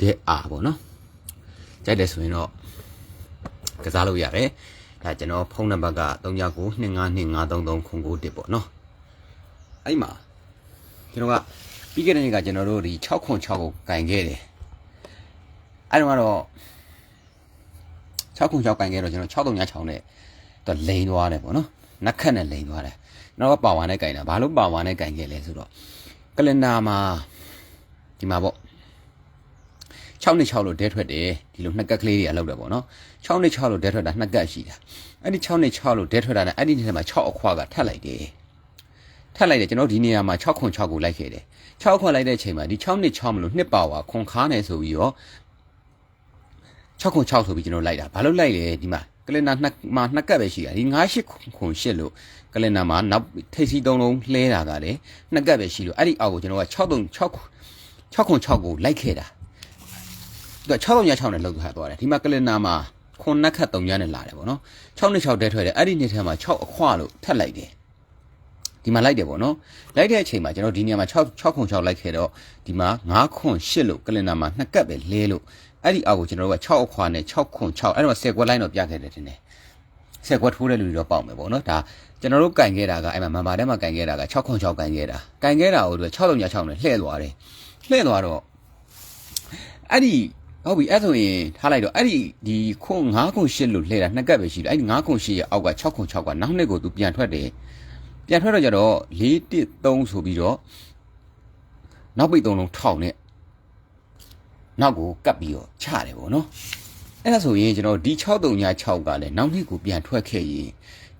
တဲ့အာပေါ့နော်ကြိုက်တယ်ဆိုရင်တော့ကစားလို့ရတယ်ဒါကျွန်တော်ဖုန်းနံပါတ်က3992533931ပေါ့နော်အဲ့မှာကျွန်တော်ကပြီးခဲ့တဲ့နေ့ကကျွန်တော်တို့ဒီ606ကိုကင်ခဲ့တယ်အဲ့တော့ကတော့606ကင်ခဲ့တော့ကျွန်တော်6396နဲ့တော့လိန်သွားတယ်ပေါ့နော်နက်ခတ်နဲ့လိန်သွားတယ်ကျွန်တော်ကပါဝါနဲ့ကင်တာဘာလို့ပါဝါနဲ့ကင်ခဲ့လဲဆိုတော့ကလင်နာမှာဒီမှာပေါ့ 6နဲ့6လို့ဒဲထွက်တယ်ဒီလိုနှစ်ကက်ကလေးတွေအလုပ်တယ်ပေါ့နော်6နဲ့6လို့ဒဲထွက်တာနှစ်ကက်ရှိတာအဲ့ဒီ6နဲ့6လို့ဒဲထွက်တာနဲ့အဲ့ဒီထဲမှာ6အခွာကထပ်လိုက်တယ်ထပ်လိုက်တယ်ကျွန်တော်ဒီနေရာမှာ6ခွန်6ကိုလိုက်ခဲ့တယ်6ခွန်လိုက်တဲ့အချိန်မှာဒီ6နဲ့6မလို့နှစ်ပါဝါခွန်ခါနေဆိုပြီးတော့6ခွန်6ဆိုပြီးကျွန်တော်လိုက်တာဘာလို့လိုက်လဲဒီမှာကလင်နာနှစ်မှာနှစ်ကက်ပဲရှိတာဒီ9 8ခွန်8လို့ကလင်နာမှာနောက်ထိပ်စီးသုံးလုံးလှဲတာကလည်းနှစ်ကက်ပဲရှိလို့အဲ့ဒီအောက်ကိုကျွန်တော်က6 3 6 6ခွန်6ကိုလိုက်ခဲ့တာသူ က6 3 6နဲ့လောက်ထားသွားတယ်ဒီမှာကလင်နာမှာခွန်နက်ခတ်3ညနဲ့လာတယ်ပေါ့နော်6နဲ့6တဲထွက်တယ်အဲ့ဒီနေ့ထဲမှာ6အခွလို့ထပ်လိုက်တယ်ဒီမှာလိုက်တယ်ပေါ့နော်လိုက်တဲ့အချိန်မှာကျွန်တော်ဒီနေရာမှာ6 6ခွန်6လိုက်ခဲ့တော့ဒီမှာ9ခွန်8လို့ကလင်နာမှာနှစ်ကက်ပဲလဲလို့အဲ့ဒီအောက်ကိုကျွန်တော်တို့က6အခွနဲ့6ခွန်6အဲ့တော့10ခွက်လိုက်တော့ပြခဲ့တယ်တင်တယ်10ခွက်ထိုးတဲ့လူတွေတော့ပေါက်မယ်ပေါ့နော်ဒါကျွန်တော်တို့ကင်ခဲ့တာကအဲ့မှာမန်ပါထဲမှာကင်ခဲ့တာက6ခွန်6ကင်ခဲ့တာကင်ခဲ့တာကိုသူက6 3 6နဲ့လှည့်သွားတယ်လှည့်သွားတော့အဲ့ဒီ ဟုတ်ပြီအဲ့ဆိုရင်ထားလိုက်တော့အဲ့ဒီဒီခွန်9ခွန်8လို့လှည့်တာနှစ်ကက်ပဲရှိတယ်အဲ့ဒီ9ခွန်8ရဲ့အောက်က6ခွန်6ကနောက်နှစ်ကိုသူပြန်ထွက်တယ်ပြန်ထွက်တော့ကြတော့4 1 3ဆိုပြီးတော့နောက်ပိတ်3လုံးထောက်နဲ့နောက်ကိုကပ်ပြီးတော့ချတယ်ပေါ့နော်အဲ့ဒါဆိုရင်ကျွန်တော်ဒီ6396ကလည်းနောက်နှစ်ကိုပြန်ထွက်ခဲ့ရင်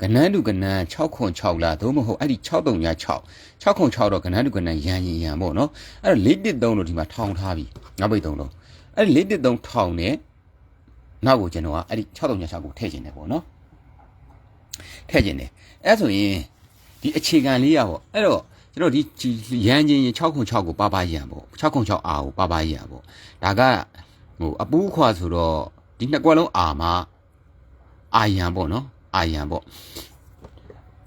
ကနန်းတူကနန်း6ခွန်6လားသို့မဟုတ်အဲ့ဒီ6396 6ခွန်6တော့ကနန်းတူကနန်းရန်ရင်ရန်ပေါ့နော်အဲ့တော့413လို့ဒီမှာထောင်ထားပြီနောက်ပိတ်3လုံး အဲ့ဒီ413ထောင်နဲ့နောက်ကိုကျွန်တော်ကအဲ့ဒီ6396ကိုထည့်ခြင်းတယ်ပေါ့နော်ထည့်ခြင်းတယ်အဲ့ဆိုရင်ဒီအခြေခံလေးရပေါ့အဲ့တော့ကျွန်တော်ဒီရန်ချင်း6ခွန်6ကိုပါပါရန်ပေါ့6ခွန်6အာကိုပါပါရန်ပေါ့ဒါကဟိုအပူးခွာဆိုတော့ဒီနှစ်ကွက်လုံးအာမှာအာယံပေါ့နော်အာယံပေါ့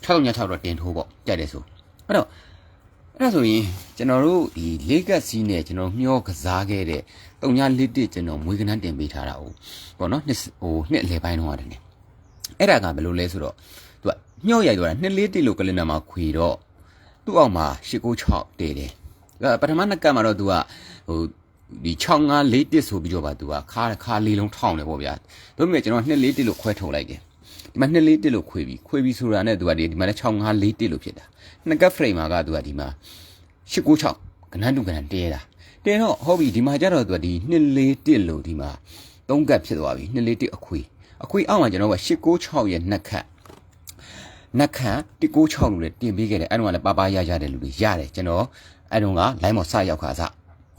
6ည6တော့တင်ထိုးပေါ့ကြိုက်တယ်ဆိုအဲ့တော့အဲ့ဒါဆိုရင်ကျွန်တော်တို့ဒီလေးကက်စီးနဲ့ကျွန်တော်မျောကစားခဲ့တဲ့ တုံညာလစ်တစ်ကျွန်တော်မွေးကနန်းတင်ပေးထားတာဟုတ်ပေါ့နော်နှစ်ဟိုနှစ်အလယ်ပိုင်းတော့တယ်နေအဲ့ဒါကဘယ်လိုလဲဆိုတော့သူကမျောရိုက်သွားတာနှစ်လေးတစ်လို့ကလင်နာမှာခွေတော့သူ့အောက်မှာ896တည်တယ်ပထမနှစ်ကတ်မှာတော့သူကဟိုဒီ65လေးတစ်ဆိုပြီးတော့ပါသူကခါခါလေးလုံးထောင်းတယ်ပေါ့ဗျာဒါပေမဲ့ကျွန်တော်နှစ်လေးတစ်လို့ခွဲထုတ်လိုက်တယ်ဒီမှာနှစ်လေးတစ်လို့ခွေပြီးခွေပြီးဆိုတာနဲ့သူကဒီမှာလည်း65လေးတစ်လို့ဖြစ်တာနှစ်ကတ် frame မှာကသူကဒီမှာ896ကနန်းတူကနန်းတဲတာ တဲတော့ဟုတ်ပြီဒီမှာကျတော့သူကဒီနှစ်လေးတစ်လို့ဒီမှာသုံးကတ်ဖြစ်သွားပြီနှစ်လေးတစ်အခွေအခွေအောက်မှာကျွန်တော်က896ရဲ့နှစ်ခတ်နက်ခန့်196လို့လည်းတင်ပေးခဲ့တယ်အဲ့တော့ကလည်းပါပါရရတဲ့လူတွေရတယ်ကျွန်တော်အဲ့တော့က line မော်စရောက်ခါစ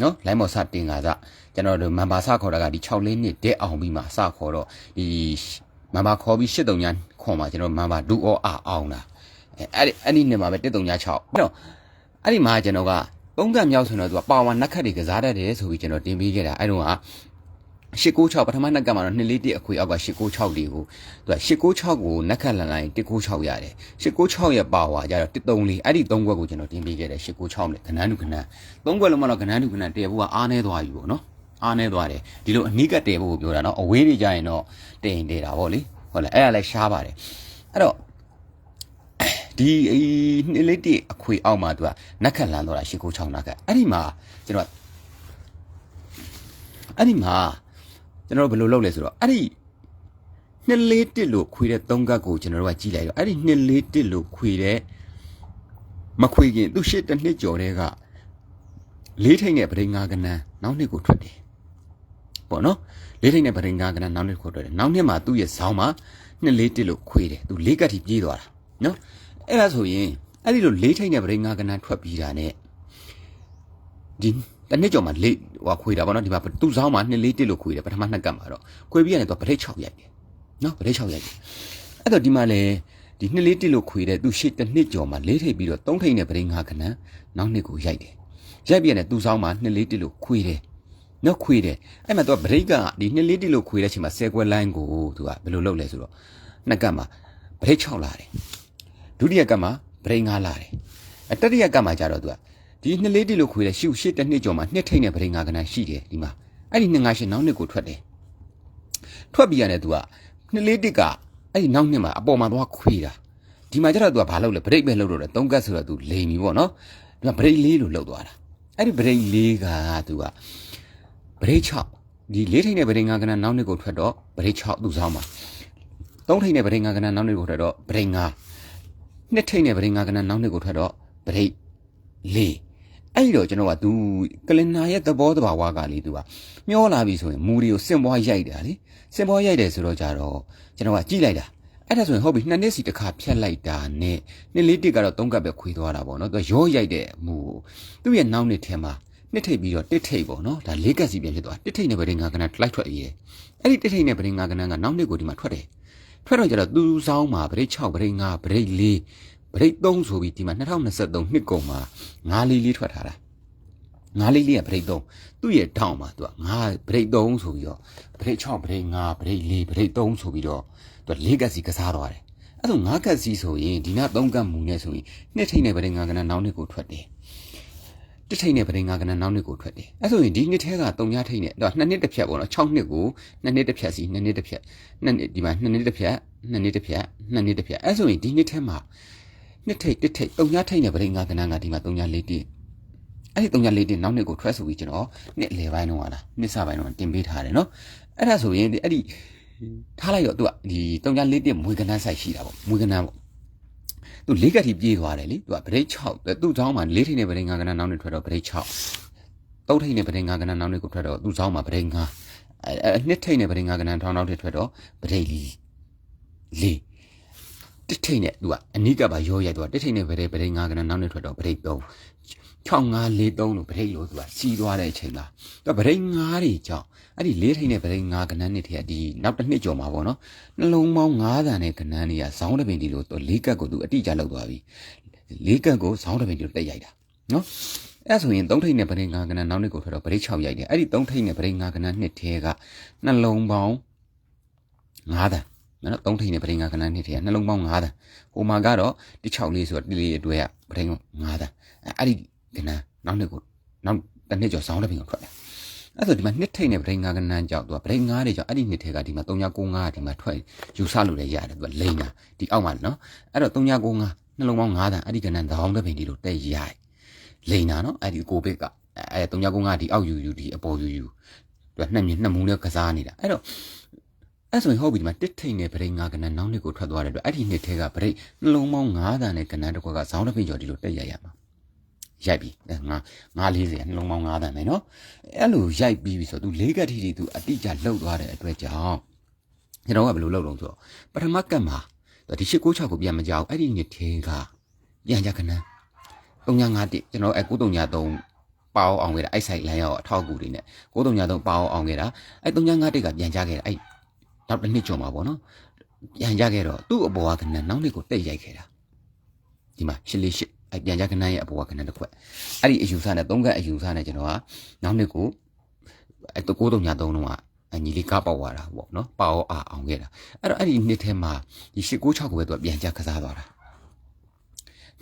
နော် line မော်စတင်ခါစကျွန်တော်တို့မန်ပါစခေါ်တာကဒီ6လေးနှစ်တဲ့အောင်ပြီးမှစခေါ်တော့ဒီမန်ပါခေါ်ပြီး83ညခေါ်မှကျွန်တော်မန်ပါဒူအောအာအောင်တာအဲ့ဒီအဲ့ဒီနှစ်မှာပဲ136အဲ့တော့အဲ့ဒီမှာကျွန်တော်က သုံးကမြောက်ဆိုတော့သူကပါဝါနက်ခတ်တွေကစားတတ်တယ်ဆိုပြီးကျွန်တော်တင်ပေးခဲ့တာအဲ့တော့က896ပထမနှက်ကမှာတော့2လေးတစ်အခွေအောက်က896လေးကိုသူက896ကိုနှက်ခတ်လန်လိုက်196ရတယ်896ရဲ့ပါဝါကြတော့134အဲ့ဒီ3ခွက်ကိုကျွန်တော်တင်ပေးခဲ့တယ်896နဲ့ခဏန်းတူခဏန်း3ခွက်လုံးမတော့ခဏန်းတူခဏန်းတည်ဖို့ကအားနေသွားပြီပေါ့နော်အားနေသွားတယ်ဒီလိုအနိကတည်ဖို့ပြောတာနော်အဝေးတွေကြရင်တော့တည်ရင်တည်တာပေါ့လေဟုတ်လားအဲ့ဒါလည်းရှားပါတယ်အဲ့တော့ ဒီနှစ်လေးတစ်အခွေအောက်မှာသူကနှက်ခတ်လန်တော့တာ896နှက်ခတ်အဲ့ဒီမှာကျွန်တော်အဲ့ဒီမှာကျွန်တော်တို့ဘယ်လိုလုပ်လဲဆိုတော့အဲ့ဒီနှစ်လေးတစ်လို့ခွေတဲ့သုံးကတ်ကိုကျွန်တော်တို့ကကြည့်လိုက်တော့အဲ့ဒီနှစ်လေးတစ်လို့ခွေတဲ့မခွေခင်သူရှစ်တစ်နှစ်ကျော်တဲ့ကလေးထိန်နဲ့ပရိငါကနန်းနောက်နှစ်ကိုထွက်တယ်ပေါ့နော်လေးထိန်နဲ့ပရိငါကနန်းနောက်နှစ်ကိုထွက်တယ်နောက်နှစ်မှာသူ့ရဲ့ဇောင်းမှာနှစ်လေးတစ်လို့ခွေတယ်သူလေးကတ်ထိပြေးသွားတာနော် အဲ့ဒါဆိုရင်အဲ့ဒီလိုလေးထိန်နဲ့ပရိငါကနန်းထွက်ပြီးတာ ਨੇ ဒီတနစ်ကျော်မှာလေးဟိုခွေတာပေါ့နော်ဒီမှာသူ့ဆောင်မှာနှစ်လေးတစ်လို့ခွေတယ်ပထမနှစ်ကတ်မှာတော့ခွေပြီးရတယ်သူဗရိတ်6ရိုက်တယ်နော်ဗရိတ်6ရိုက်တယ်အဲ့တော့ဒီမှာလေဒီနှစ်လေးတစ်လို့ခွေတဲ့သူရှစ်တစ်နှစ်ကျော်မှာလေးထိပ်ပြီးတော့သုံးထိပ်နဲ့ဗရိတ်5ခဏနောက်နှစ်ကိုရိုက်တယ်ရိုက်ပြီးရတယ်သူ့ဆောင်မှာနှစ်လေးတစ်လို့ခွေတယ်နော်ခွေတယ်အဲ့မှာသူကဗရိတ်ကဒီနှစ်လေးတစ်လို့ခွေတဲ့အချိန်မှာဆယ်ကွက်လိုင်းကိုသူကဘယ်လိုလုပ်လဲဆိုတော့နှစ်ကတ်မှာဗရိတ်6လာတယ် ဒုတိယကပ်မှာဗရိန်ငါလာတယ်အတတိယကပ်မှာကြတော့သူကဒီနှစ်လေးတိလို့ခွေတဲ့ရှုရှစ်တစ်နှစ်ကျော်မှာနှစ်ထိတ်နဲ့ဗရိန်ငါကနာရှိတယ်ဒီမှာအဲ့ဒီနှစ်ငါရှင်နောက်နှစ်ကိုထွက်တယ်ထွက်ပြီးရတယ်သူကနှစ်လေးတစ်ကအဲ့ဒီနောက်နှစ်မှာအပေါ်မှာသွားခွေတာဒီမှာကျတော့သူကဘာလုပ်လဲဗရိတ်ပဲလုပ်တော့တယ်သုံးကတ်ဆိုတော့သူလိမ်ပြီပေါ့နော်ဒီမှာဗရိတ်လေးလို့လုပ်သွားတာအဲ့ဒီဗရိတ်လေးကသူကဗရိတ်6ဒီလေးထိတ်နဲ့ဗရိတ်ငါကနာနောက်နှစ်ကိုထွက်တော့ဗရိတ်6သူ့ဆောင်မှာသုံးထိတ်နဲ့ဗရိတ်ငါကနာနောက်နှစ်ကိုထွက်တော့ဗရိတ်9 နှစ်ထိန်တဲ့ဗရိတ်ငါကနနောက်နှစ်ကိုထွက်တော့ဗရိတ်4အဲ့ဒီတော့ကျွန်တော်က तू ကလင်နာရဲ့သဘောတဘာဝကလေ तू ကမျောလာပြီဆိုရင်မူတွေကိုစင်ပွားရိုက်တာလေစင်ပွားရိုက်တယ်ဆိုတော့ကြတော့ကျွန်တော်ကကြည့်လိုက်တာအဲ့ဒါဆိုရင်ဟုတ်ပြီနှစ်နှစ်စီတစ်ခါဖြတ်လိုက်တာနဲ့နှစ်လေးတစ်ကတော့သုံးကပ်ပဲခွေးသွားတာပေါ့နော်သူရောရိုက်တဲ့မူကိုသူ့ရဲ့နောက်နှစ်ထဲမှာနှစ်ထိပ်ပြီးတော့တစ်ထိပ်ပေါ့နော်ဒါလေးကက်စီပြန်ဖြစ်သွားတစ်ထိပ်နဲ့ဗရင်ငါကနလိုက်ထွက်ရေးအဲ့ဒီတစ်ထိပ်နဲ့ဗရင်ငါကနကနောက်နှစ်ကိုဒီမှာထွက်တယ် ထွက်တော့ကျတော့သူ့ဆောင်မှာဗရိတ်6ဗရိတ်5ဗရိတ်4ဗရိတ်3ဆိုပြီးဒီမှာ2023နှစ်ကုန်မှာ9လေးလေးထွက်ထားတာငါးလေးလေးကဗရိတ်3သူ့ရဲ့ထောင်မှာသူကငါဗရိတ်3ဆိုပြီးတော့ဗရိတ်6ဗရိတ်5ဗရိတ်4ဗရိတ်3ဆိုပြီးတော့သူက၄ကက်စီကစားသွားတယ်အဲ့ဒါ၅ကက်စီဆိုရင်ဒီနောက်၃ကက်မူနဲ့ဆိုရင်နှစ်ထိတ်နဲ့ဗရိတ်5ကနနောက်နှစ်ကိုထွက်တယ် တစ်ထိတ်နဲ့ဗရိတ်5ကနနောက်နှစ်ကိုထွက်တယ်အဲ့ဆိုရင်ဒီနှစ်ထဲက၃ညထိတ်နဲ့တော့နှစ်နှစ်တစ်ဖြတ်ပေါ့နော်6နှစ်ကိုနှစ်နှစ်တစ်ဖြတ်စီနှစ်နှစ်တစ်ဖြတ်နှစ်နှစ်ဒီမှာနှစ်နှစ်တစ်ဖြတ်နှစ်နှစ်တစ်ဖြတ်နှစ်နှစ်တစ်ဖြတ်အဲ့ဆိုရင်ဒီနှစ်ထဲမှာနှစ်ထိတ်တစ်ထိတ်၃ညထိတ်နဲ့ဗရိတ်5ကနကဒီမှာ၃ည၄တိအဲ့ဒီ304တင်နောက်နှစ်ကိုထွက်ဆိုပြီးကျွန်တော်နှစ်လေပိုင်းတော့ဟာလားနှစ်စပိုင်းတော့တင်ပေးထားတယ်နော်အဲ့ဒါဆိုရင်အဲ့ဒီထားလိုက်တော့သူကဒီ304တင်မွေကနန်းဆိုင်ရှိတာပေါ့မွေကနန်းပေါ့ သူလေးကတ်ထိပြေးသွားတယ်လေသူကဗရိတ်6သူ့ချောင်းမှာလေးထိနဲ့ဗရိတ်ငါကနနောက်နေထွက်တော့ဗရိတ်6တုတ်ထိနဲ့ဗရိတ်ငါကနနောက်နေကိုထွက်တော့သူ့ချောင်းမှာဗရိတ်ငါအနှစ်ထိနဲ့ဗရိတ်ငါကနထောင်းနောက်ထိထွက်တော့ဗရိတ်လေးတစ်ထိနဲ့သူကအနိကပါရောရိုက်သွားတစ်ထိနဲ့ဗရိတ်ဗရိတ်ငါကနနောက်နေထွက်တော့ဗရိတ်3 6543လို့ဗရိတ်လို့သူကစီးသွားတဲ့အချိန်မှာသူကဗရိတ်5တွေကြောင့် အဲ့ဒီလေးထိန်နဲ့ဗရိတ်9ကနန်းနှစ်ထဲဒီနောက်တစ်နှစ်ကျော်မှာပေါ့နော်နှလုံးပေါင်း9တန်နဲ့ကနန်းတွေကဇောင်းတပင်ဒီလို့သူလေးကတ်ကိုသူအတိအကျလောက်သွားပြီလေးကတ်ကိုဇောင်းတပင်ဒီလို့တက်ရိုက်တာနော်အဲ့ဆိုရင်သုံးထိန်နဲ့ဗရိတ်9ကနန်းနောက်နှစ်ကိုထွက်တော့ဗရိတ်6ရိုက်တယ်အဲ့ဒီသုံးထိန်နဲ့ဗရိတ်9ကနန်းနှစ်ထဲကနှလုံးပေါင်း9တန်နော်သုံးထိန်နဲ့ဗရိတ်9ကနန်းနှစ်ထဲကနှလုံးပေါင်း9တန်ဟိုမှာကတော့ဒီ6လေးဆိုတော့ဒီလေးအတွဲကဗရိတ်9တန်အဲ့ဒီကနန်းနောက်နှစ်ကိုနောက်တစ်နှစ်ကျော်ဆောင်းတဲ့ပင်ကိုထွက်တယ် အဲ့ဆိုဒီမှာနှစ်ထိတ်နဲ့ဗရိတ်ငါးကနန်းကြောက်သူကဗရိတ်ငါးတွေကြောင့်အဲ့ဒီနှစ်ထဲကဒီမှာ3995ဒီမှာထွက်ယူဆလို့လည်းရတယ်သူကလိန်တာဒီအောက်မှာနော်အဲ့တော့3995နှလုံးပေါင်း9တန်အဲ့ဒီကနန်းတောင်းတဲ့ပင်ဒီလိုတဲ့ရိုက်လိန်တာနော်အဲ့ဒီကိုဘစ်ကအဲ့3995ဒီအောက်ယူယူဒီအပေါ်ယူယူသူကနှစ်မြနှစ်မူနဲ့ကစားနေတာအဲ့တော့အဲ့ဆိုရင်ဟုတ်ပြီဒီမှာတစ်ထိန်နဲ့ဗရိတ်ငါးကနန်းနောက်နှစ်ကိုထွက်သွားတယ်အတွက်အဲ့ဒီနှစ်ထဲကဗရိတ်နှလုံးပေါင်း9တန်နဲ့ကနန်းတစ်ခွက်ကဇောင်းတစ်ပင်ကျော်ဒီလိုတက်ရရမှာ ရိုက်ပြီငါ940နှလုံးပေါင်း9တန်ပဲเนาะအဲ့လိုရိုက်ပြီးပြီဆိုတော့ तू လေးကက်ထီတီ तू အတိအကျလှုပ်သွားတဲ့အတွက်ကြောင့်ကျွန်တော်ကဘယ်လိုလှုပ်လုံးဆိုတော့ပထမကတ်မှာဒီ896ကိုပြန်မကြောက်အဲ့ဒီနှစ်သေးကပြန်ကြခဏ351ကျွန်တော်အဲ9393ပါအောင်ခဲ့တာအဲ့ဆိုင်လမ်းရောက်အထောက်အကူတွေနဲ့9393ပါအောင်ခဲ့တာအဲ့351ကပြန်ကြခဲ့တာအဲ့နောက်တစ်နှစ်ကျော်မှာပေါ့နော်ပြန်ကြခဲ့တော့သူ့အပေါ်ကခဏနောက်နှစ်ကိုတိတ်ရိုက်ခဲ့တာဒီမှာ848 အဲပြန်ကြခဏရဲ့အပေါ်ကခဏတစ်ခွက်အဲ့ဒီအယူဆနဲ့သုံးကအယူဆနဲ့ကျွန်တော်ကနောက်နှစ်ကိုအဲ9333တုန်းကအညီလေးကပေါက်သွားတာပေါ့နော်ပေါက်အောင်အောင်ခဲ့တာအဲ့တော့အဲ့ဒီနှစ်ထဲမှာဒီ896ကိုပဲသူကပြန်ကြကစားသွားတာ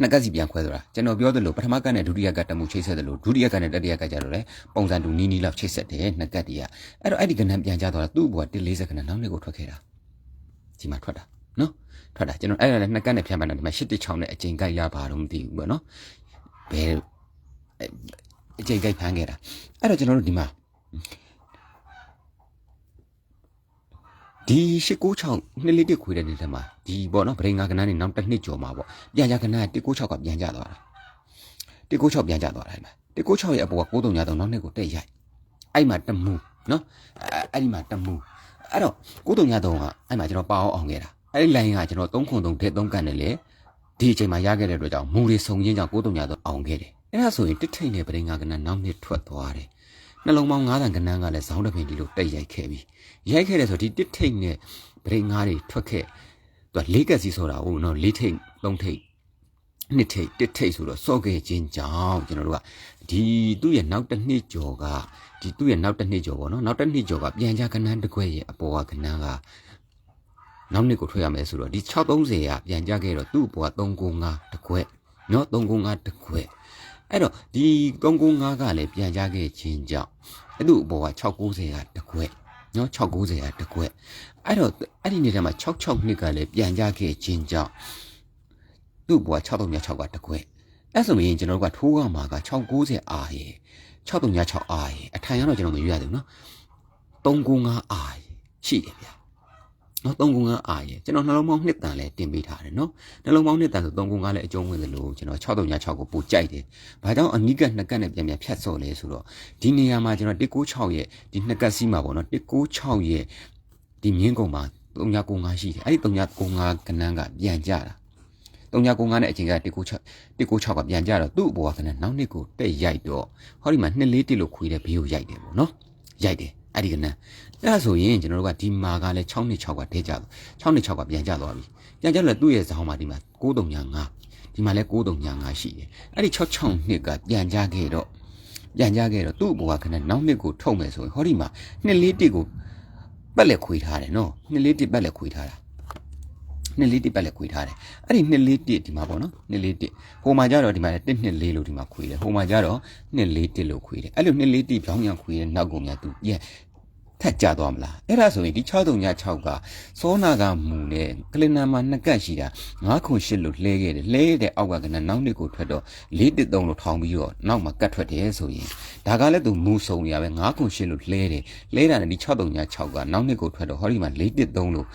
နှစ်ကစီပြန်ခွဲသွားတာကျွန်တော်ပြောသလိုပထမကနဲ့ဒုတိယကတမှုချိတ်ဆက်သလိုဒုတိယကနဲ့တတိယကကြတော့လေပုံစံတူနီးနီးလောက်ချိတ်ဆက်တယ်နှစ်ကတည်းကအဲ့တော့အဲ့ဒီကနန်းပြန်ကြသွားတာသူ့ဘွား140ကနန်းနောက်နှစ်ကိုထွက်ခဲ့တာဒီမှာထွက်တာနော် ထွက်တာကျွန်တော်အဲ့ဒါလည်းနှစ်ကတ်နဲ့ဖြတ်မှန်းတယ်ဒီမှာ816နဲ့အချိန်ကြိုက်ရပါတော့မသိဘူးပေါ့နော်ဘယ်အချိန်ကြိုက်ဖမ်းခဲ့တာအဲ့တော့ကျွန်တော်တို့ဒီမှာဒီ896နှစ်လေးတစ်ခွေတဲ့နေတယ်မှာဒီပေါ့နော်ဗရိန်ငါကနန်းနေနောက်တစ်နှစ်ကျော်မှာပေါ့ပြန်ကြကနန်း196ကပြန်ကြသွားတာ196ပြန်ကြသွားတာဒီမှာ196ရဲ့အပေါ်က93ည3နောက်နှစ်ကိုတက်ရိုက်အဲ့မှာတမူနော်အဲ့ဒီမှာတမူအဲ့တော့93ည3ကအဲ့မှာကျွန်တော်ပါအောင်အောင်ခဲ့တာ အဲ့ဒီ line ကကျွန်တော်3ခွန်3ထည့်3ကန်တယ်လေဒီအချိန်မှာရခဲ့တဲ့အတွက်ကြောင့်မူတွေစုံချင်းကြောင့်93ည3အောင်ခဲ့တယ်အဲ့ဒါဆိုရင်တစ်ထိန်နဲ့ပရိငါကနန်းနောက်နှစ်ထွက်သွားတယ်နှလုံးပေါင်း9တန်ကနန်းကလည်းဇောင်းတပင်ဒီလိုတက်ရိုက်ခဲ့ပြီရိုက်ခဲ့တယ်ဆိုဒီတစ်ထိန်နဲ့ပရိငါတွေထွက်ခဲ့သူကလေးကက်စီဆိုတာဟုတ်နော်လေးထိန်သုံးထိန်နှစ်ထိတ်တစ်ထိတ်ဆိုတော့စော့ခဲ့ခြင်းကြောင့်ကျွန်တော်တို့ကဒီသူ့ရဲ့နောက်တစ်နှစ်ကျော်ကဒီသူ့ရဲ့နောက်တစ်နှစ်ကျော်ပေါ့နော်နောက်တစ်နှစ်ကျော်ကပြန်ကြကနန်းတစ်ခွဲရဲ့အပေါ်ကကနန်းက နောက်နှစ်ကိုထွက်ရမယ်ဆိုတော့ဒီ630ကပြန်ကြခဲ့တော့သူ့ဘွား395တခွက်နော်395တခွက်အဲ့တော့ဒီ395ကလည်းပြန်ကြခဲ့ခြင်းကြောင့်အဲ့သူ့ဘွား690ကတခွက်နော်690ကတခွက်အဲ့တော့အဲ့ဒီနေ့ထဲမှာ662ကလည်းပြန်ကြခဲ့ခြင်းကြောင့်သူ့ဘွား636ကတခွက်အဲ့ဆိုရင်ကျွန်တော်တို့ကထိုးကမှာက690အာရယ်636အာရယ်အထိုင်ရတော့ကျွန်တော်မရွရသေးဘူးနော်395အာရယ်ရှိတယ်ဗျာ နော်395အာရေကျွန်တော်နှလုံးပေါင်းနှစ်တန်လဲတင်ပေးထားတယ်နော်နှလုံးပေါင်းနှစ်တန်ဆို395လဲအကျုံးဝင်သလိုကျွန်တော်6306ကိုပိုကြိုက်တယ်ဘာကြောင့်အနိကနှစ်ကတ်နဲ့ပြန်ပြန်ဖြတ်စော်လဲဆိုတော့ဒီနေရာမှာကျွန်တော်196ရဲ့ဒီနှစ်ကတ်စီးမှာပေါ့နော်196ရဲ့ဒီမြင်းကုံမှာ3995ရှိတယ်အဲ့ဒီ3995ကနန်းကပြန်ကြတာ3995နဲ့အချိန်က196 196ကပြန်ကြတော့သူ့အပေါ်ကကနန်းနောက်နှစ်ကိုတက်ရိုက်တော့ဟောဒီမှာ241လို့ခွေးတဲ့ဘေးကိုရိုက်တယ်ပေါ့နော်ရိုက်တယ် အဲ့ဒီကနန်းအဲ့ဒါဆိုရင်ကျွန်တော်တို့ကဒီမာကလည်း6နှစ်6ကတဲကြတော့6နှစ်6ကပြန်ကြသွားပြီပြန်ကြတော့သူ့ရဲ့ဇောင်းမှာဒီမှာ9395ဒီမှာလည်း9395ရှိတယ်အဲ့ဒီ66နှစ်ကပြန်ကြခဲ့တော့ပြန်ကြခဲ့တော့သူ့ဘဝကနဲ့နောက်နှစ်ကိုထုတ်မယ်ဆိုရင်ဟောဒီမှာနှစ်လေးတစ်ကိုပက်လက်ခွေထားတယ်နော်နှစ်လေးတစ်ပက်လက်ခွေထားတာ နှစ်လေးတစ်ပက်လက်ခွေထားတယ်အဲ့ဒီနှစ်လေးတစ်ဒီမှာပေါ့နော်နှစ်လေးတစ်ဟိုမှာကြတော့ဒီမှာလည်းတစ်နှစ်လေးလို့ဒီမှာခွေတယ်ဟိုမှာကြတော့နှစ်လေးတစ်လို့ခွေတယ်အဲ့လိုနှစ်လေးတစ်ပြောင်းပြန်ခွေတဲ့နောက်ကုန်များသူရဲ့ထက်ကြသွားမလားအဲ့ဒါဆိုရင်ဒီ6396ကစောနာကမူနဲ့ကလင်နာမှာနှစ်ကတ်ရှိတာ9ခု8လို့လှဲခဲ့တယ်လှဲတဲ့အောက်ကကနနောက်နှစ်ကိုထွက်တော့413လို့ထောင်ပြီးတော့နောက်မှာကတ်ထွက်တယ်ဆိုရင်ဒါကလည်းသူမူဆုံနေရပဲ9ခု8လို့လှဲတယ်လှဲတာနဲ့ဒီ6396ကနောက်နှစ်ကိုထွက်တော့ဟောဒီမှာ413လို့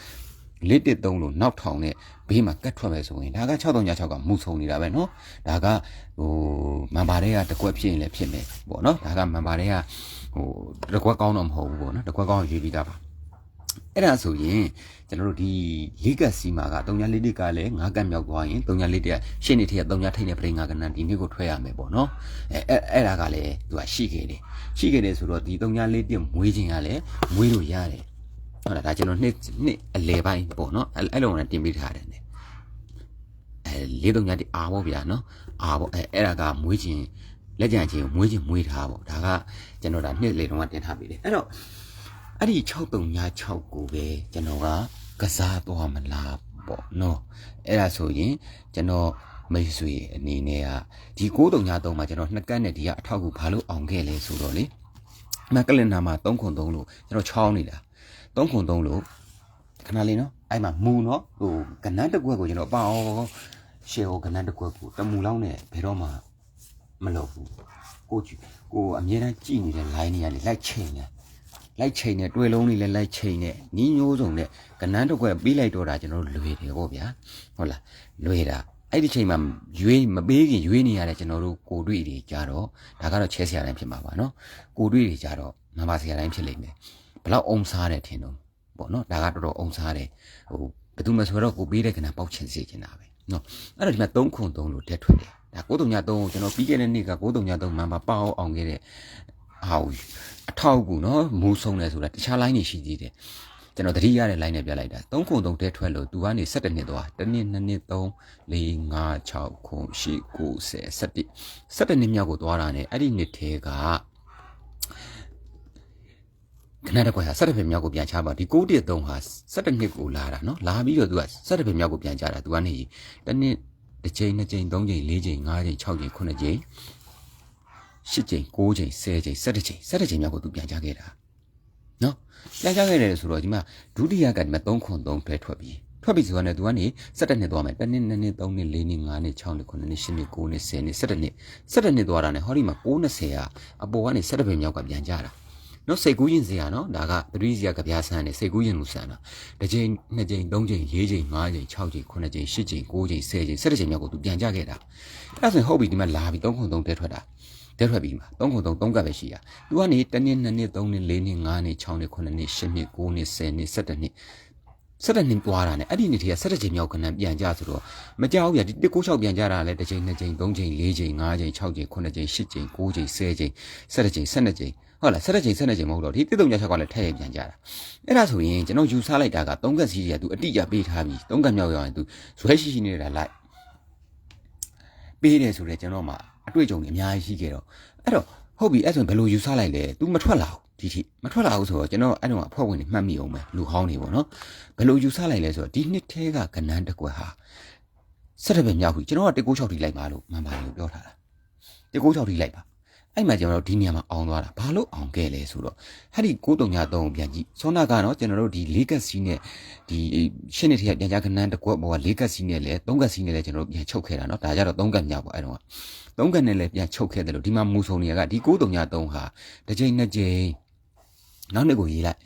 413လို့နောက်ထောင်နဲ့ဘေးမှာကတ်ထွက်မယ်ဆိုရင်ဒါက6396ကမူဆုံနေတာပဲเนาะဒါကဟိုမန်ပါတွေကတကွက်ဖြစ်ရင်လည်းဖြစ်မယ်ပေါ့เนาะဒါကမန်ပါတွေကဟိုတကွက်ကောင်းတော့မဟုတ်ဘူးပေါ့เนาะတကွက်ကောင်းရေးပြီးသားပါအဲ့ဒါဆိုရင်ကျွန်တော်တို့ဒီလေးကက်စီမာက3ညာလေးတစ်ကလည်းငါးကတ်မြောက်သွားရင်3ညာလေးတစ်ကရှင်းနေထက်3ညာထိတ်နေပြိငါကနန်ဒီနေ့ကိုထွက်ရမယ်ပေါ့နော်အဲအဲ့အဲ့ဒါကလည်းသူကရှိခဲ့တယ်ရှိခဲ့တယ်ဆိုတော့ဒီ3ညာလေးတစ်မွေးခြင်းကလည်းမွေးလို့ရတယ် ဟုတ်လားဒါကျွန်တော်နှစ်နှစ်အလဲပိုင်းပေါ့နော်အဲ့အဲ့လိုနဲ့တင်ပေးထားတယ်ねအဲလေး3ညာတစ်အာပေါ့ဗျာနော်အာပေါ့အဲအဲ့ဒါကမွေးခြင်းလက်ကြံချင်းကိုမွေးခြင်းမွေးထားပေါ့ဒါကကျွန်တော်ဒါနှစ်လေတုန်းကတင်ထားပေးတယ်အဲ့တော့အဲ့ဒီ6396ကိုပဲကျွန်တော်ကကစားသွားမလားပေါ့နော်အဲ့ဒါဆိုရင်ကျွန်တော်မိတ်ဆွေအနေနဲ့ကဒီ9393မှာကျွန်တော်နှစ်ကတ်နဲ့ဒီကအထောက်ကူဘာလို့အောင်ခဲ့လဲဆိုတော့လေမကလင်နာမှာ3ခွန်3လို့ကျွန်တော်ချောင်းနေတာ 3ခွန်3လို့ခဏလေးနော်အဲ့မှာမူနော်ဟိုကနန်းတစ်ကွက်ကိုကျွန်တော်ပအောင်ရှေဟိုကနန်းတစ်ကွက်ကိုတမူလောင်းနဲ့ဘယ်တော့မှမလုပ်ဘူးကိုကြည့်ကိုအမြဲတမ်းကြည့်နေတဲ့ line တွေကနေလိုက်ချိန်နေလိုက်ချိန်နဲ့တွေ့လုံးလေးလည်းလိုက်ချိန်နဲ့ညီညိုးစုံနဲ့ကနန်းတစ်ခွက်ပေးလိုက်တော့တာကျွန်တော်တို့လွေတယ်ပေါ့ဗျာဟုတ်လားလွေတာအဲ့ဒီချိန်မှာရွေးမပေးခင်ရွေးနေရတဲ့ကျွန်တော်တို့ကိုတွေ့တွေကြတော့ဒါကတော့ချဲဆရာတိုင်းဖြစ်မှာပါနော်ကိုတွေ့တွေကြတော့မမဆရာတိုင်းဖြစ်လိမ့်မယ် ဘလောက်အုံစားတယ်ထင်တော့ပေါ့နော်ဒါကတော်တော်အုံစားတယ်ဟိုဘယ်သူမှဆိုတော့ကိုပေးတဲ့ကနန်းပေါက်ချင်စေချင်တာပဲနော်အဲ့တော့ဒီမှာ3ခွန်3လို့တက်ထွက်တယ်ဒါ933ကိုကျွန်တော်ပြီးခဲ့တဲ့နေ့က933မှန်ပါပေါအောင်အောင်ခဲ့တဲ့ဟာအထောက်ကူနော်မူးဆုံးတယ်ဆိုတာတခြား line တွေရှိသေးတယ်ကျွန်တော်သတိရတဲ့ line နဲ့ပြလိုက်တာ3ခု3တဲထွက်လို့သူကနေ17နှစ်သွား1နှစ်2နှစ်3 4 5 6ခု8 9 10 17 17နှစ်မြောက်ကိုသွားတာ ਨੇ အဲ့ဒီနှစ်ထဲက ခဏတကွာ17ပဲမြောက်ကိုပြန်ချပါဒီ6တစ်3ဟာ17နှစ်ကိုလာတာနော်လာပြီးတော့သူက17ပဲမြောက်ကိုပြန်ချတာသူကနေတနှစ်တစ်ချိန်နှစ်ချိန်သုံးချိန်လေးချိန်ငါးချိန်6ချိန်9ချိန်8ချိန်9ချိန်10ချိန်17ချိန်17ချိန်မြောက်ကိုသူပြန်ချခဲ့တာနော်ပြန်ချခဲ့တယ်ဆိုတော့ဒီမှာဒုတိယကဒီမှာ3ခွန်3တွဲထွက်ပြီးထွက်ပြီးဆိုတော့ तू ကနေ17နှစ်သွားမယ်1နှစ်2နှစ်3နှစ်4နှစ်5နှစ်6နှစ်9နှစ်10နှစ်9နှစ်10နှစ်17နှစ်17နှစ်သွားတာ ਨੇ ဟောဒီမှာ90ကအပေါ်ကနေ17ပဲမြောက်ကပြန်ကြတာ နော်စိတ်ကူးရင်စရာနော်ဒါကသတိစရာကြပြားဆန်းနေစိတ်ကူးရင်လူဆန်းတာတစ်ချိန်နှစ်ချိန်သုံးချိန်လေးချိန်ငါးချိန်၆ချိန်ခုနှစ်ချိန်ရှစ်ချိန်ကိုးချိန်ဆယ်ချိန်၁၇ချိန်မြောက်ကိုသူပြန်ကြခဲ့တာအဲ့ဒါဆိုရင်ဟုတ်ပြီဒီမှာလာပြီ၃ခု၃တဲထွက်တာတဲထွက်ပြီးမှာ၃ခု၃၃ကပ်ပဲရှိတာသူကနေတစ်နှစ်နှစ်နှစ်သုံးနှစ်လေးနှစ်ငါးနှစ်၆နှစ်ခုနှစ်နှစ်ရှစ်နှစ်ကိုးနှစ်ဆယ်နှစ်၁၇နှစ်ဆက်တဲ့နှစ်သွားတာ ਨੇ အဲ့ဒီနှစ်တည်းကဆက်တဲ့ချိန်မြောက်ကနန်းပြန်ကြဆိုတော့မကြောက်ဘူးဗျဒီတစ်ကို6ပြန်ကြတာလဲတစ်ချိန်နှစ်ချိန်သုံးချိန်လေးချိန်ငါးချိန်6ချိန်9ချိန်10ချိန်9ချိန်10ချိန်17ချိန်12ချိန် ဟုတ်လား17ချိန်17ချိန်မဟုတ်တော့ဒီတစ်တုံညာချက်ကလည်းထည့်ရပြန်ကြတာအဲ့ဒါဆိုရင်ကျွန်တော်ယူဆလိုက်တာက3ကက်စီးတွေက तू အတိအကျပေးထားပြီး3ကက်မြောက်ရောက်ရင် तू ဇွဲရှိရှိနေတာလိုက်ပေးတယ်ဆိုတော့ကျွန်တော်မှအတွေ့အကြုံတွေအများကြီးရှိခဲ့တော့အဲ့တော့ဟုတ်ပြီအဲ့ဆိုရင်ဘယ်လိုယူဆလိုက်လဲ तू မထွက်လာဘူးဒီထိမထွက်လာဘူးဆိုတော့ကျွန်တော်အဲ့တော့အဖွဲ့ဝင်တွေမှတ်မိအောင်ပဲလူဟောင်းတွေပေါ့နော်ဘယ်လိုယူဆလိုက်လဲဆိုတော့ဒီနှစ်ထဲကကနန်းတစ်ကွက်ဟာဆက်ရပဲမြောက်ပြီကျွန်တော်က196ထိလိုက်ပါလို့မှန်ပါလို့ပြောထားတာ196ထိလိုက်ပါ အဲ့မှာကျွန်တော်တို့ဒီနေရာမှာအောင်သွားတာဘာလို့အောင်ခဲ့လဲဆိုတော့ဟဲ့ဒီ933ကိုပြန်ကြည့်စောနာကတော့ကျွန်တော်တို့ဒီ4ကက်စီနဲ့ဒီရှင်းနေတဲ့ပြန်ကြခဏန်းတစ်ကွက်ပေါ်က4ကက်စီနဲ့လဲ3ကက်စီနဲ့လဲကျွန်တော်တို့ပြန်ချုပ်ခဲ့တာเนาะဒါကြတော့3ကက်မြောက်ပေါ့အဲ့တော့3ကက်နဲ့လဲပြန်ချုပ်ခဲ့တယ်လို့ဒီမှာမူဆုံနေကဒီ933ဟာတစ်ချိန်နှစ်ချိန်နောက်နှစ်ကိုရေးလိုက်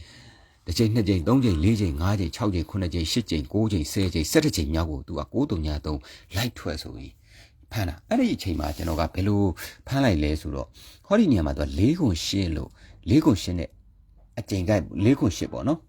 တစ်ချိန်နှစ်ချိန်သုံးချိန်လေးချိန်ငါးချိန်၆ချိန်ခုနှစ်ချိန်ရှစ်ချိန်ကိုးချိန်ဆယ်ချိန်၁၇ချိန်မြောက်ကိုသူက933လိုက်ထွက်ဆိုပြီး ဖမ်းတာအဲ့ဒီအချိန်မှာကျွန်တော်ကဘယ်လိုဖမ်းလိုက်လဲဆိုတော့ဟောဒီနေရာမှာသူက၄ခုရှင်းလို့၄ခုရှင်းတဲ့အချိန်က၄ခုရှင်းပေါ့နော်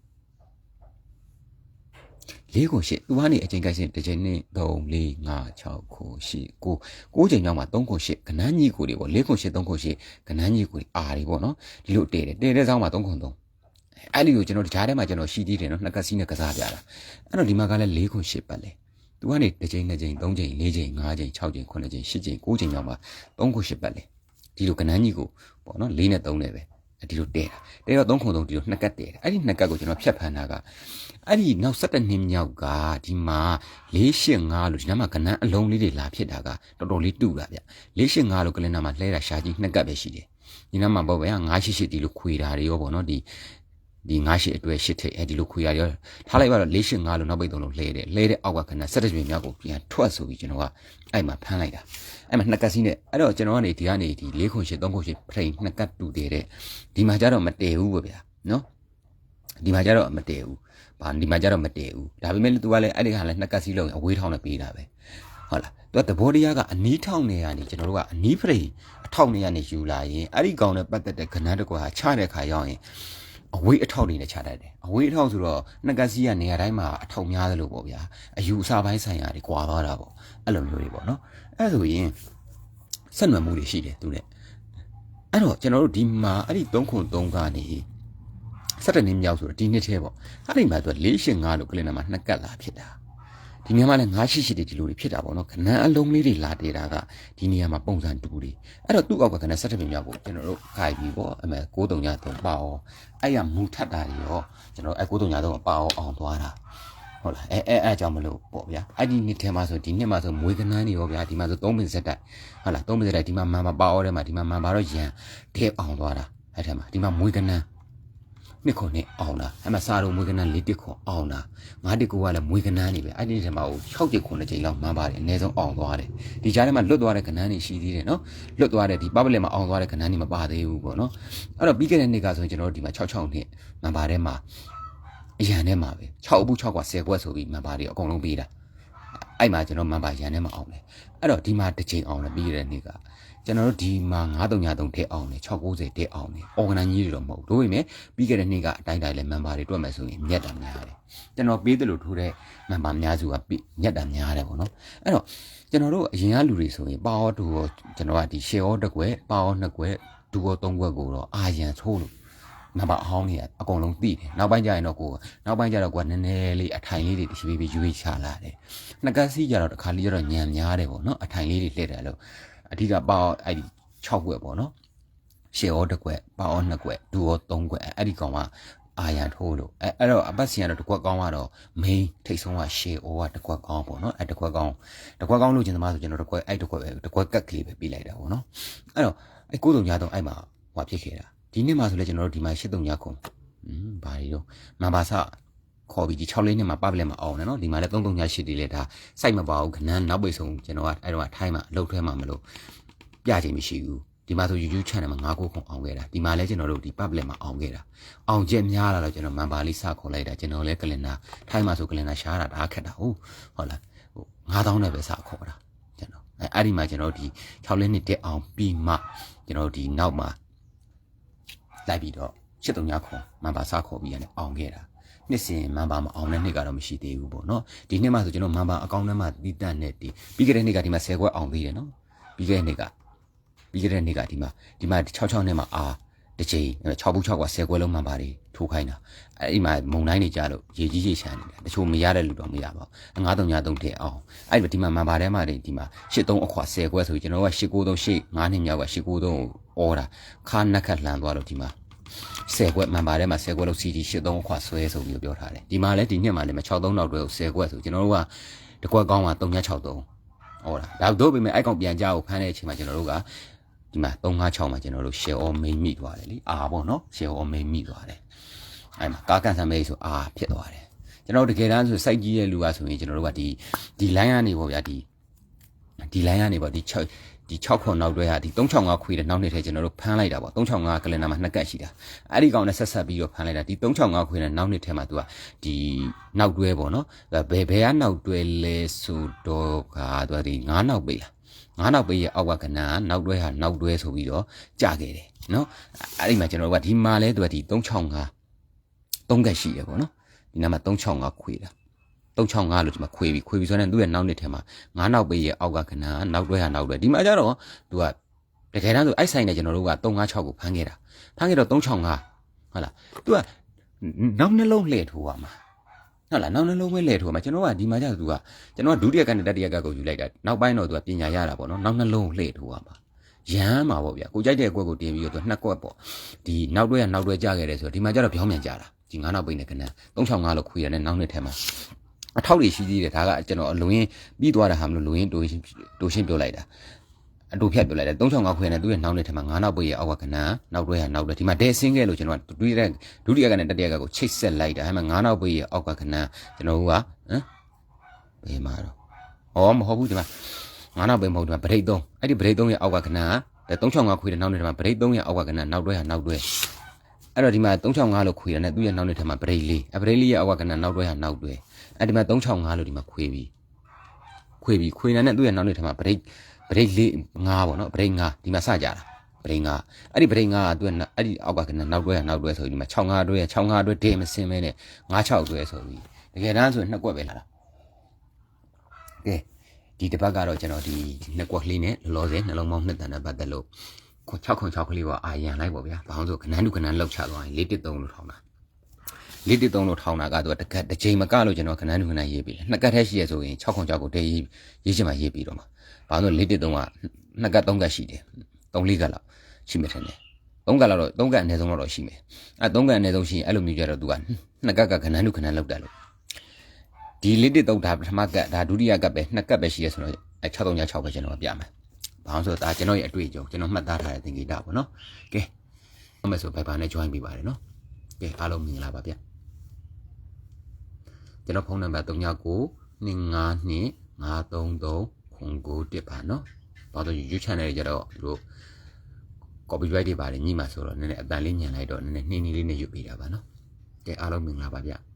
၄ခုရှင်းသူကနေအချိန်ကရှင်းတစ်ချိန်နဲ့3 4 5 6ခု8 9 9ချိန်မြောက်မှာ3ခုရှင်းကနန်းကြီးကိုတွေပေါ့၄ခုရှင်း3ခုရှင်းကနန်းကြီးကိုတွေအာတွေပေါ့နော်ဒီလိုတည်တယ်တည်တဲ့ဆောင်းမှာ3ခု3အဲ့ဒီကိုကျွန်တော်ဒီကြားထဲမှာကျွန်တော်ရှိသေးတယ်နော်နှစ်ကစီးနဲ့ကစားပြတာအဲ့တော့ဒီမှာကလည်း၄ခုရှင်းပတ်လေ သူကနေတစ်ချိန်နှစ်ချိန်သုံးချိန်လေးချိန်ငါးချိန်၆ချိန်ခုနှစ်ချိန်ရှစ်ချိန်ကိုးချိန်ရောက်မှာသုံးခုရှစ်ပတ်လေဒီလိုကနန်းကြီးကိုပေါ့နော်လေးနဲ့သုံးနဲ့ပဲဒီလိုတဲတာတဲတော့သုံးခုသုံးဒီလိုနှစ်ကတ်တဲတာအဲ့ဒီနှစ်ကတ်ကိုကျွန်တော်ဖြတ်ဖမ်းတာကအဲ့ဒီနောက်၁၇နှစ်မြောက်ကဒီမှာ၄၈၅လို့ဒီနားမှာကနန်းအလုံးလေးတွေလာဖြစ်တာကတော်တော်လေးတူတာဗျ၄၈၅လို့ကလင်းနာမှာလှဲတာရှာကြီးနှစ်ကတ်ပဲရှိတယ်ဒီနားမှာပေါ့ဗျာ988ဒီလိုခွေတာတွေရောပေါ့နော်ဒီ ဒီငါးရှိအတွဲရှစ်ထိပ်အဲဒီလိုခွေရရောထားလိုက်ပါတော့၄၈၅လို့နောက်ပိတ်သုံးလို့လှဲတယ်လှဲတဲ့အောက်ကခဏ၁၇ပြင်မြောက်ကိုပြန်ထွက်ဆိုပြီးကျွန်တော်ကအဲ့မှာဖမ်းလိုက်တာအဲ့မှာနှစ်ကတ်စီးနဲ့အဲ့တော့ကျွန်တော်ကနေဒီကနေဒီ၄ခု၈၃ခု၈ဖရိန်နှစ်ကတ်တူတယ်တဲ့ဒီမှာကျတော့မတည်ဘူးဗျာနော်ဒီမှာကျတော့မတည်ဘူးဘာဒီမှာကျတော့မတည်ဘူးဒါပေမဲ့ तू ကလည်းအဲ့ဒီဟာလည်းနှစ်ကတ်စီးလုံးအဝေးထောင်းနဲ့ပေးတာပဲဟုတ်လားသူကတဘောတရားကအနီးထောင်းနေရနေကျွန်တော်တို့ကအနီးဖရိအထောက်နေရနေယူလာရင်အဲ့ဒီကောင်နဲ့ပတ်သက်တဲ့ခဏတကွာချတဲ့ခါရောက်ရင် အဝေးအထောက်တွေနဲ့ခြားတတ်တယ်အဝေးအထောက်ဆိုတော့နှစ်ကစီးကနေရာတိုင်းမှာအထောက်များသလိုပေါ့ဗျာအယူအဆပိုင်းဆိုင်ရာတွေကွာသွားတာပေါ့အဲ့လိုမျိုးတွေပေါ့နော်အဲ့ဆိုရင်ဆက်နွယ်မှုတွေရှိတယ်သူနဲ့အဲ့တော့ကျွန်တော်တို့ဒီမှာအဲ့ဒီ3ခု3ကနေ17နှစ်မြောက်ဆိုတော့ဒီနှစ်ထဲပေါ့အဲ့ဒီမှာသူ485လို့ကလင်နာမှာနှစ်ကတ်လာဖြစ်တာ ဒီနေရာမှာလည်း988တွေဒီလိုတွေဖြစ်တာပေါ့နော်ခဏအလုံးလေးတွေလာတေတာကဒီနေရာမှာပုံစံတူတွေအဲ့တော့သူ့အောက်ကခဏ17ပင်မြောက်ကိုကျွန်တော်တို့ခိုင်ပြီးပေါ့အမေ9393ပါအောင်အဲ့ရမူထပ်တာတွေရောကျွန်တော်အဲ့9393ပါအောင်အောင်သွားတာဟုတ်လားအဲအဲအဲကြောင့်မလို့ပေါ့ဗျာအဲ့ဒီနှစ်ထဲမှာဆိုဒီနှစ်မှာဆိုမွေးကနန်းတွေရောဗျာဒီမှာဆို3ပင်စက်တိုက်ဟုတ်လား3ပင်စက်တိုက်ဒီမှာမန်ပါပါအောထဲမှာဒီမှာမန်ပါတော့ရန်ထဲအောင်သွားတာအဲ့ထဲမှာဒီမှာမွေးကနန်း နှစ်ခုနဲ့အောင်တာအဲ့မှာစားတော့မွေးကနန်း၄တစ်ခုအောင်တာငါးတစ်ခုကလည်းမွေးကနန်းနေပဲအဲ့ဒီထဲမှာဟို6တစ်ခုနဲ့ချိန်လောက်မှန်းပါတယ်အနည်းဆုံးအောင်သွားတယ်ဒီကြားထဲမှာလွတ်သွားတဲ့ကနန်းတွေရှိသေးတယ်နော်လွတ်သွားတဲ့ဒီပပလက်မှာအောင်သွားတဲ့ကနန်းတွေမပါသေးဘူးပေါ့နော်အဲ့တော့ပြီးခဲ့တဲ့နှစ်ကဆိုရင်ကျွန်တော်တို့ဒီမှာ66နှစ်မှန်ပါထဲမှာအရန်ထဲမှာပဲ6ဘူး6က10ကွက်ဆိုပြီးမှန်ပါတွေအကုန်လုံးပေးတာ အဲ့မှာကျွန်တော်မှန်ပါရန်ထဲမှာအောင်တယ်အဲ့တော့ဒီမှာတစ်ချိန်အောင်တယ်ပြီးခဲ့တဲ့နှစ်ကကျွန်တော်တို့ဒီမှာ9393တက်အောင်တယ်690တက်အောင်တယ် organ ကြီးတွေတော့မဟုတ်ဘူးဒါပေမဲ့ပြီးခဲ့တဲ့နှစ်ကအတိုင်းတိုင်းလဲ member တွေတွက်မယ်ဆိုရင်မြက်တာများတယ်ကျွန်တော်ပေးတယ်လို့ထိုးတဲ့ member များစုကမြက်တာများတယ်ပေါ့နော်အဲ့တော့ကျွန်တော်တို့အရင်ကလူတွေဆိုရင်ပါအောတူရောကျွန်တော်ကဒီ share ရောတစ်ကွက်ပါအောနှစ်ကွက်ဒူရောသုံးကွက်ကိုတော့အာရန်ထိုးလို့ နံပါတ်အဟောင်းတွေအကုန်လုံးသိတယ်နောက်ပိုင်းကျရင်တော့ကိုနောက်ပိုင်းကျတော့ကိုကနည်းနည်းလေးအထိုင်လေးတွေတရှိပြီးရွေးချလာတယ်နှစ်ကစီးကျတော့တစ်ခါလေးကျတော့ညံများတယ်ပေါ့နော်အထိုင်လေးတွေလှည့်တယ်လို့အဓိကပါအဲ့ဒီ6ကွက်ပေါ့နော်ရှေရောတစ်ကွက်ပါအောနှစ်ကွက်ဒူရော3ကွက်အဲ့ဒီကောင်ကအာရန်ထိုးလို့အဲအဲ့တော့အပတ်စီကတော့တစ်ကွက်ကောင်းကတော့ main ထိတ်ဆုံးကရှေအိုကတစ်ကွက်ကောင်းပေါ့နော်အဲတစ်ကွက်ကောင်းတစ်ကွက်ကောင်းလို့ကျင်သမားဆိုကျွန်တော်တစ်ကွက်အဲ့တစ်ကွက်ပဲတစ်ကွက်ကက်ကလေးပဲပေးလိုက်တာပေါ့နော်အဲ့တော့အဲ့ကိုးစုံညာတော့အဲ့မှာဟိုဖြစ်ခဲ့တာ ဒီနေ့မှာဆိုလဲကျွန်တော်တို့ဒီမှာ83ညခုอืมဘာတွေတော့မန်ပါစခေါ်ပြီးဒီ6လေးနှစ်မှာပပလက်မှာအောင်တယ်နော်ဒီမှာလဲ33ည8တီလဲဒါစိုက်မပါဘူးခဏနောက်ပိတ်ဆုံးကျွန်တော်ကအဲ့တော့ထိုင်းမှာအလုပ်ထဲမှာမလို့ပြချိန်မရှိဘူးဒီမှာဆို YouTube channel မှာ9ခုခုအောင်ခဲ့တာဒီမှာလဲကျွန်တော်တို့ဒီ public မှာအောင်ခဲ့တာအောင်ချက်များလာတော့ကျွန်တော်မန်ပါလေးစခေါ်လိုက်တာကျွန်တော်လဲကလင်နာထိုင်းမှာဆိုကလင်နာရှားတာဒါခက်တာဟုတ်ဟုတ်လားဟို9000နဲ့ပဲစခေါ်တာကျွန်တော်အဲအဲ့ဒီမှာကျွန်တော်ဒီ6လေးနှစ်တက်အောင်ပြီးမှကျွန်တော်ဒီနောက်မှာ လိုက်ပြီးတော့73ညခွန်မန်ပါစခေါ်ပြီးရတယ်အောင်ခဲ့တာနှစ်စဉ်မန်ပါမအောင်တဲ့နှစ်ကတော့မရှိသေးဘူးပေါ့နော်ဒီနှစ်မှာဆိုကျွန်တော်မန်ပါအကောင့်ထဲမှာတည်တတ်နေဒီပြီးခဲ့တဲ့နှစ်ကဒီမှာ10ခွက်အောင်သေးတယ်နော်ပြီးခဲ့တဲ့နှစ်ကပြီးခဲ့တဲ့နေ့ကဒီမှာဒီမှာ66နှစ်မှာအာတစ်ချိန်6ဘူး6က10ခွဲလုံးမှန်ပါတယ်ထိုးခိုင်းတာအဲ့ဒီမှာမုံတိုင်းနေကြလို့ရေကြီးရေချမ်းနေတာတချို့မရတဲ့လူတော့မရပါဘူး9393တဲ့အောင်အဲ့ဒီမှာဒီမှာမှန်ပါထဲမှာဒီမှာ83အခွာ10ခွဲဆိုပြီးကျွန်တော်က893 8 9နှစ်မြောက်က893ကို အော်တာခါနက်ခတ်လှန်သွားလို့ဒီမှာ10ခွက်မှန်ပါထဲမှာ10ခွက်လို့ CD 83အခွာဆွဲဆိုပြီးပြောထားတယ်ဒီမှာလည်းဒီနှစ်မှာလည်းမ63နောက်တွဲကို10ခွက်ဆိုကျွန်တော်တို့ကတကွက်ကောင်းမှာ363ဟုတ်လားဒါတို့ပေမဲ့အဲ့ကောင်ပြန်ကြအောင်ဖမ်းတဲ့အချိန်မှာကျွန်တော်တို့ကဒီမှာ356မှာကျွန်တော်တို့ share or main မိသွားတယ်လीအာပေါ့နော် share or main မိသွားတယ်အဲ့မှာကားကန်ဆယ်မိတ်ဆိုအာဖြစ်သွားတယ်ကျွန်တော်တို့တကယ်တမ်းဆိုစိုက်ကြီးရဲ့လူကဆိုရင်ကျွန်တော်တို့ကဒီဒီ line ကနေပေါ့ဗျာဒီဒီ line ကနေပေါ့ဒီ6 ဒီ6ခုနောက်တွဲဟာဒီ365ခွေတဲ့နောက်နှစ်ထဲကျွန်တော်တို့ဖမ်းလိုက်တာပေါ့365ကလင်နာမှာနှစ်ကတ်ရှိတာအဲ့ဒီကောင်နဲ့ဆက်ဆက်ပြီးတော့ဖမ်းလိုက်တာဒီ365ခွေတဲ့နောက်နှစ်ထဲမှာသူကဒီနောက်တွဲပေါ့နော်ဘယ်ဘယ်ကနောက်တွဲလဲဆိုတော့ကသူကဒီ9နောက်ပေးလားငါးနောက်ပေးရဲ့အောက်ကကဏ္ဍနောက်တွဲဟာနောက်တွဲဆိုပြီးတော့ကြာခဲ့တယ်နော်အဲ့ဒီမှာကျွန်တော်တို့ကဒီမှာလဲသူကဒီ365 3ကက်ရှိတယ်ပေါ့နော်ဒီနားမှာ365ခွေတာ 365လို့ဒီမှာခွေပြီးခွေပြီးဆိုတော့သူ့ရဲ့နောက်နှစ်ထဲမှာငါးနောက်ပေးရဲ့အောက်ကကဏ္ဍနောက်တွဲဟာနောက်တွဲဒီမှာကျတော့သူကတကယ်တမ်းဆိုအဲ့ဆိုင်နဲ့ကျွန်တော်တို့က356ကိုဖမ်းခဲ့တာဖမ်းခဲ့တော့365ဟုတ်လားသူကနောက်နှလုံးလှည့်ထိုးရမှာဟုတ်လားနောက်နှလုံးပဲလဲထိုးမှာကျွန်တော်ကဒီမှာကျတော့သူကကျွန်တော်ကဒုတိယကနဲ့တတိယကကိုယူလိုက်တာနောက်ပိုင်းတော့သူကပညာရတာပေါ့နော်နောက်နှလုံးလှည့်ထိုးရမှာရမ်းမှာပေါ့ဗျာကိုကြိုက်တဲ့အကွက်ကိုတင်ပြီးတော့သူနှစ်ကွက်ပေါ့ဒီနောက်တွဲကနောက်တွဲကြခဲ့တယ်ဆိုတော့ဒီမှာကျတော့ပြောင်းပြန်ကြတာဒီငါးနောက်ပိနေကနန်း365လို့ခွေရတဲ့နောက်နှစ်ထဲမှာ အထောက်တွေရှိသေးတယ်ဒါကကျွန်တော်အလုံရင်ပြီးသွားတာဟာမလို့လုံရင်တိုးရှင်းတိုးရှင်းပြောလိုက်တာအတူဖြတ်ပြောလိုက်တယ်365ခွေနဲ့သူ့ရဲ့နောက်နှစ်ထဲမှာငါးနောက်ပိရဲ့အောက်ကကနန်းနောက်တွဲဟာနောက်တွဲဒီမှာဒဲဆင်းခဲ့လို့ကျွန်တော်ကဒုတိယဒုတိယကနဲ့တတိယကကိုချိတ်ဆက်လိုက်တာအဲမှာငါးနောက်ပိရဲ့အောက်ကကနန်းကျွန်တော်ကဟမ်ဘယ်မှာတော့ဩမဟုတ်ဘူးဒီမှာငါးနောက်ပိမဟုတ်ဒီမှာဗရိတ်3အဲ့ဒီဗရိတ်3ရဲ့အောက်ကကနန်း365ခွေတဲ့နောက်နှစ်ထဲမှာဗရိတ်3ရဲ့အောက်ကကနန်းနောက်တွဲဟာနောက်တွဲ အဲ့တော့ဒီမှာ365လို့ခွေရတယ်သူ့ရဲ့နောက်နှစ်ထဲမှာဗရိတ်4အဗရိတ်4ရဲ့အောက်ကကနန်းနောက်တွဲဟာနောက်တွဲအဲ့ဒီမှာ365လို့ဒီမှာခွေပြီးခွေပြီးခွေနေတဲ့သူ့ရဲ့နောက်နှစ်ထဲမှာဗရိတ်ဗရိတ်4 5ပေါ့နော်ဗရိတ်5ဒီမှာစကြတာဗရိတ်5အဲ့ဒီဗရိတ်5ကသူကအဲ့ဒီအောက်ကကနန်းနောက်တွဲဟာနောက်တွဲဆိုပြီးဒီမှာ65တွဲ65တွဲဒေမစင်မဲနဲ့96တွဲဆိုပြီးတကယ်တမ်းဆိုနှစ်ကွက်ပဲလာတာကဲဒီတစ်ပတ်ကတော့ကျွန်တော်ဒီနှစ်ကွက်လေးနဲ့လောလောဆယ်နှလုံးပေါင်းနှစ်တန်နဲ့ပတ်သက်လို့ 6ခွန်6ကလေးပေါ့အာရန်လိုက်ပေါ့ဗျာဘာလို့ဆိုခဏန်းတူခဏန်းလောက်ချသွားရင်413လို့ထောင်းတာ413လို့ထောင်းတာကသူကတကက်တစ်ချိန်မကလို့ကျွန်တော်ခဏန်းတူခဏန်းရေးပြီလေနှစ်ကတ်ထဲရှိရဆိုရင်6ခွန်6ကိုတည်းရေးရေးချင်မှရေးပြီးတော့မှာဘာလို့413ကနှစ်ကတ်3ကတ်ရှိတယ်3 4ကတ်လောက်ရှိမှထင်တယ်3ကတ်လောက်တော့3ကတ်အနည်းဆုံးတော့ရှိမယ်အဲ3ကတ်အနည်းဆုံးရှိရင်အဲ့လိုမျိုးကြတော့သူကနှစ်ကတ်ကခဏန်းတူခဏန်းလောက်တယ်လို့ဒီလေးတစ်တုတ်ဒါပထမကတ်ဒါဒုတိယကတ်ပဲနှစ်ကတ်ပဲရှိရဆိုတော့အဲ6366ပဲကျွန်တော်ပြမယ်။ ဘာလို့ဆိုတော့ဒါကျွန်တော်ရဲ့အတွေ့အကြုံကျွန်တော်မှတ်သားထားတဲ့သင်္ကေတပေါ့နော်။ကဲ။အမေဆို Viber နဲ့ join ပေးပါတယ်နော်။ကဲအားလုံးမင်္ဂလာပါဗျ။ကျွန်တော်ဖုန်းနံပါတ်399252533931ပါနော်။ဘာလို့ YouTube channel တွေကြတော့သူတို့ copyright တွေပါတယ်ညှိမှာဆိုတော့နည်းနည်းအတန်လေးညံလိုက်တော့နည်းနည်းနှင်းနှင်းလေးနဲ့ယူပေးတာပါနော်။ကဲအားလုံးမင်္ဂလာပါဗျ။